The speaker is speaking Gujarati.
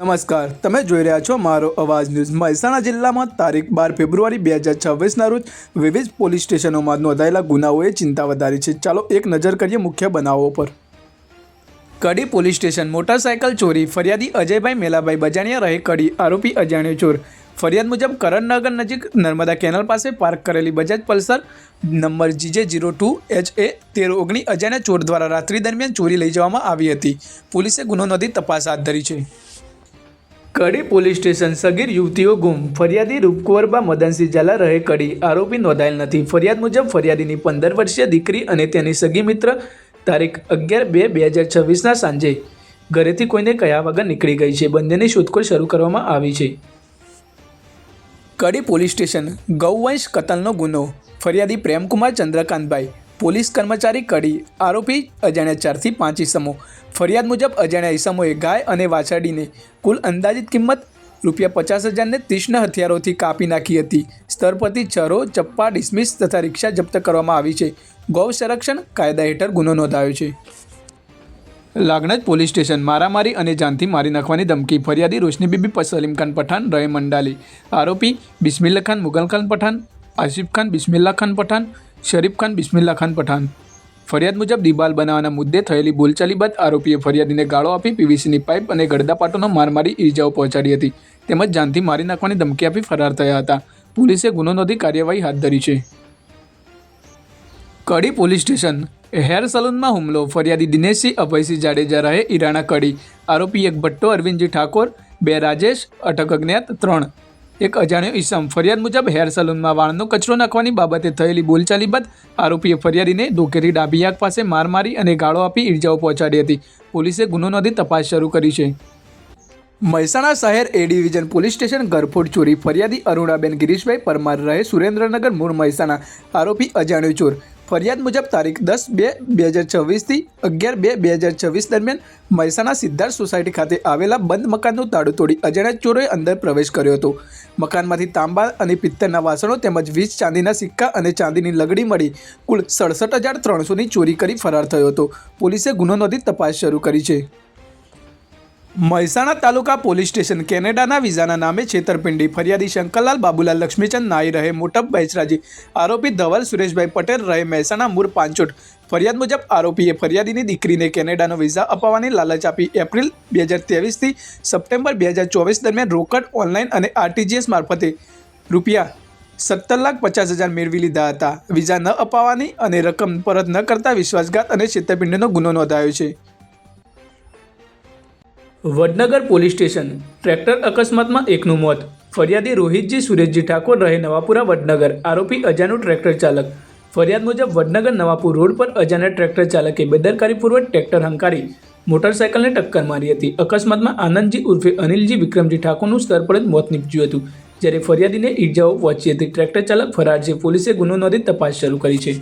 નમસ્કાર, તમે જોઈ રહ્યા છો મારો અવાજ ન્યૂઝ. મહેસાણા જિલ્લામાં તારીખ બાર ફેબ્રુઆરી બે હજાર છવ્વીસના રોજ વિવિધ પોલીસ સ્ટેશનોમાં નોંધાયેલા ગુનાઓએ ચિંતા વધારી છે. ચાલો એક નજર કરીએ મુખ્ય બનાવો પર. કડી પોલીસ સ્ટેશન મોટરસાયકલ ચોરી. ફરિયાદી અજયભાઈ મેલાભાઈ બજાણિયા રહે કડી. આરોપી અજાણ્યો ચોર. ફરિયાદ મુજબ કરણનગર નજીક નર્મદા કેનલ પાસે પાર્ક કરેલી Bajaj Pulsar number GJ zero two H A તેર ઓગણી અજાણ્યા ચોર દ્વારા રાત્રિ દરમિયાન ચોરી લઈ જવામાં આવી હતી. પોલીસે ગુનો નોંધી તપાસ હાથ ધરી છે. કડી પોલીસ સ્ટેશન સગીર યુવતીઓ ગુમ. ફરિયાદી રૂપકુંવરબા મદનસિંહ ઝાલા રહે કડી. આરોપી નોંધાયેલ નથી. ફરિયાદ મુજબ ફરિયાદીની પંદર વર્ષીય દીકરી અને તેની સગી મિત્ર તારીખ અગિયાર બે બે હજાર છવ્વીસના સાંજે ઘરેથી કોઈને કયા વગર નીકળી ગઈ છે. બંનેની શોધખોળ શરૂ કરવામાં આવી છે. કડી પોલીસ સ્ટેશન ગૌવંશ કતલનો ગુનો. ફરિયાદી પ્રેમકુમાર ચંદ્રકાંતભાઈ પોલીસ કર્મચારી કડી આરોપી અજાણ્યા ચારથી પાંચ ઇસમો ફરિયાદ મુજબ અજાણ્યા ઇસમોએ ગાય અને વાછરડીને કુલ અંદાજિત કિંમત રૂપિયા પચાસ હજારને તીક્ષ્ણ હથિયારોથી કાપી નાખી હતી. સ્તર પરથી ચરો, ચપ્પા, ડિસમિસ તથા રિક્ષા જપ્ત કરવામાં આવી છે. ગૌ સંરક્ષણ કાયદા હેઠળ ગુનો નોંધાયો છે. લાગણજ પોલીસ સ્ટેશન મારામારી અને જાનથી મારી નાખવાની ધમકી. ફરિયાદી રોશની બીબી સલીમ ખાન પઠાણ રહે મંડાલી. આરોપી બિસ્મિલ્લા ખાન, મુગલ ખાન પઠાણ, આસિફ ખાન, બિસ્મિલ્લા ખાન પઠાણ શરીફ ખાન બિસ્મિલ્લા ખાન પઠાણ. ફરિયાદ મુજબ દિબાલ બનાવવાના મુદ્દે થયેલી બોલચાલી બાદ આરોપીએ ફરિયાદીને ગાળો આપી પીવીસીની પાઇપ અને ગડદાપાટોનો માર મારી ઈજાઓ પહોંચાડી હતી. તેમજ જાનથી મારી નાખવાની ધમકી આપી ફરાર થયા હતા. પોલીસે ગુનો નોંધી કાર્યવાહી હાથ ધરી છે. Kadi police station. હેર સલૂનમાં હુમલો. ફરિયાદી દિનેશસિંહ, અભયસિંહ જાડેજા રહે ઈરાણા કડી. આરોપી એક ભટ્ટો, અરવિંદજી ઠાકોર, બે રાજેશ, અટક અજ્ઞાત, ત્રણ. એક અજાણ્યો ઈસમ. ફરિયાદ મુજબ હેર સલૂનમાં વાળનો કચરો નાખવાની બાબતે થયેલી બોલચાલી બાદ આરોપીએ ફરિયાદીને ધોકેથી ડાબી આંખ પાસે માર મારી અને ગાળો આપી ઈજાઓ પહોંચાડી હતી. પોલીસે ગુનો નોંધી તપાસ શરૂ કરી છે. મહેસાણા શહેર એ ડિવિઝન પોલીસ સ્ટેશન ગરફોડ ચોરી. ફરિયાદી અરુણાબેન ગિરીશભાઈ પરમાર રહે સુરેન્દ્રનગર મૂળ મહેસાણા. આરોપી અજાણ્યો ચોર. ફરિયાદ મુજબ તારીખ દસ બે બે હજાર છવ્વીસથી અગિયાર બે બે હજાર છવ્વીસ દરમિયાન મહેસાણા સિદ્ધાર્થ સોસાયટી ખાતે આવેલા બંધ મકાનનું તાળું તોડી અજાણ્યા ચોરોએ અંદર પ્રવેશ કર્યો હતો. મકાનમાંથી તાંબા અને પિત્તળના વાસણો તેમજ વીસ ચાંદીના સિક્કા અને ચાંદીની લગડી મળી કુલ સડસઠ હજાર ત્રણસોની ચોરી કરી ફરાર થયો હતો. પોલીસે ગુનો નોંધી તપાસ શરૂ કરી છે. મહેસાણા તાલુકા પોલીસ સ્ટેશન કેનેડાના વિઝાના નામે છેતરપિંડી. ફરિયાદી શંકરલાલ બાબુલાલ, લક્ષ્મીચંદ નાઈ રહે, મોટપ બૈચરાજી આરોપી ધવલ સુરેશભાઈ પટેલ રહે, મહેસાણા મૂર પાંચોટ. ફરિયાદ મુજબ આરોપીએ ફરિયાદીની દીકરીને કેનેડાનો વિઝા અપાવવાની લાલચ આપી. એપ્રિલ બે હજાર ત્રેવીસથી સપ્ટેમ્બર બે હજાર ચોવીસ દરમિયાન રોકડ, ઓનલાઈન અને આરટીજીએસ મારફતે રૂપિયા સત્તર લાખ પચાસ હજાર મેળવી લીધા હતા. વિઝા ન અપાવવાની અને રકમ પરત ન કરતા વિશ્વાસઘાત અને છેતરપિંડીનો ગુનો નોંધાયો છે. વડનગર પોલીસ સ્ટેશન, ટ્રેક્ટર અકસ્માતમાં એકનું મોત. ફરિયાદી રોહિતજી, સુરેશજી ઠાકોર રહે નવાપુરા વડનગર, આરોપી અજાનું ટ્રેક્ટર ચાલક. ફરિયાદ મુજબ વડનગર નવાપુર રોડ પર અજાને ટ્રેક્ટર ચાલકે બેદરકારીપૂર્વક ટ્રેક્ટર હંકારી, મોટરસાયકલને ટક્કર મારી હતી. અકસ્માતમાં આનંદજી ઉર્ફે અનિલજી, વિક્રમજી ઠાકોરનું સ્તર પર જ મોત નીપજ્યું હતું. જ્યારે ફરિયાદીને ઈજાઓ પહોંચી હતી, ટ્રેક્ટર ચાલક ફરાર છે. પોલીસે ગુનો નોંધી તપાસ શરૂ કરી છે.